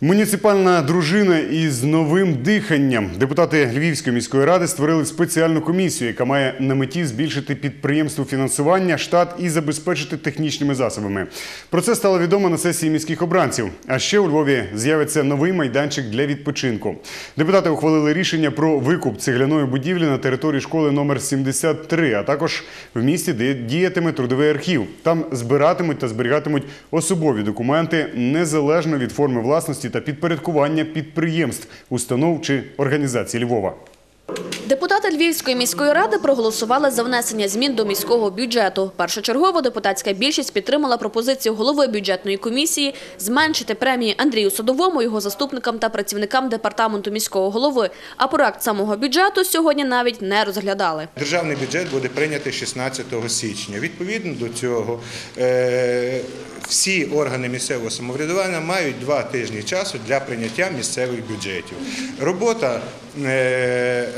Муніципальна дружина із новим диханням. Депутати Львівської міської ради створили спеціальну комісію, яка має на меті збільшити підприємству фінансування, штат і забезпечити технічними засобами. Про це стало відомо на сесії міських обранців. А ще у Львові з'явиться новий майданчик для відпочинку. Депутати ухвалили рішення про викуп цегляної будівлі на території школи номер 73, а також в місті, де діятиме трудовий архів. Там збиратимуть та зберігатимуть особові документи незалежно від форми власності та підпорядкування підприємств, установ чи організацій Львова. Депутати Львівської міської ради проголосували за внесення змін до міського бюджету. Першочергово депутатська більшість підтримала пропозицію голови бюджетної комісії зменшити премії Андрію Садовому, його заступникам та працівникам департаменту міського голови. А проект самого бюджету сьогодні навіть не розглядали. Державний бюджет буде прийнятий 16 січня. Відповідно до цього, е, всі органи місцевого самоврядування мають два тижні часу для прийняття місцевих бюджетів. Робота,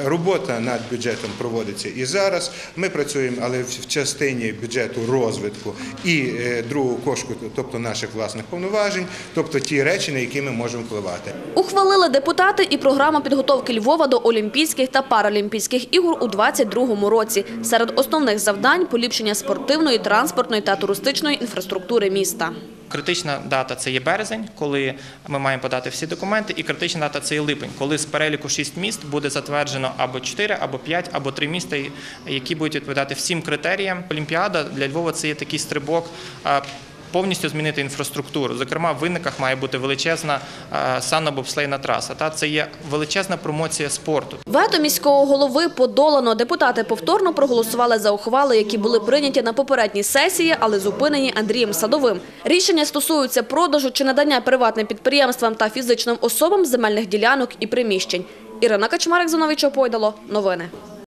робота над бюджетом проводиться і зараз. Ми працюємо, але в частині бюджету розвитку і е, другого кошку, тобто наших власних повноважень, тобто ті речі, на які ми можемо впливати. Ухвалили депутати і програму підготовки Львова до Олімпійських та Паралімпійських ігор у 2022 році. Серед основних завдань – поліпшення спортивної, транспортної та туристичної інфраструктури міста. Критична дата це є березень, коли ми маємо подати всі документи, і критична дата це є липень, коли з переліку шість міст буде затверджено або 4, або 5, або 3 міста, які будуть відповідати всім критеріям. Олімпіада для Львова це є такий стрибок. Повністю змінити інфраструктуру. Зокрема, в винниках має бути величезна а, санно-бобслейна траса. Та це є величезна промоція спорту. Вето міського голови подолано. Депутати повторно проголосували за ухвали, які були прийняті на попередній сесії, але зупинені Андрієм Садовим. Рішення стосуються продажу чи надання приватним підприємствам та фізичним особам земельних ділянок і приміщень. Ірина Качмарик, Зонович Опойдало. Новини.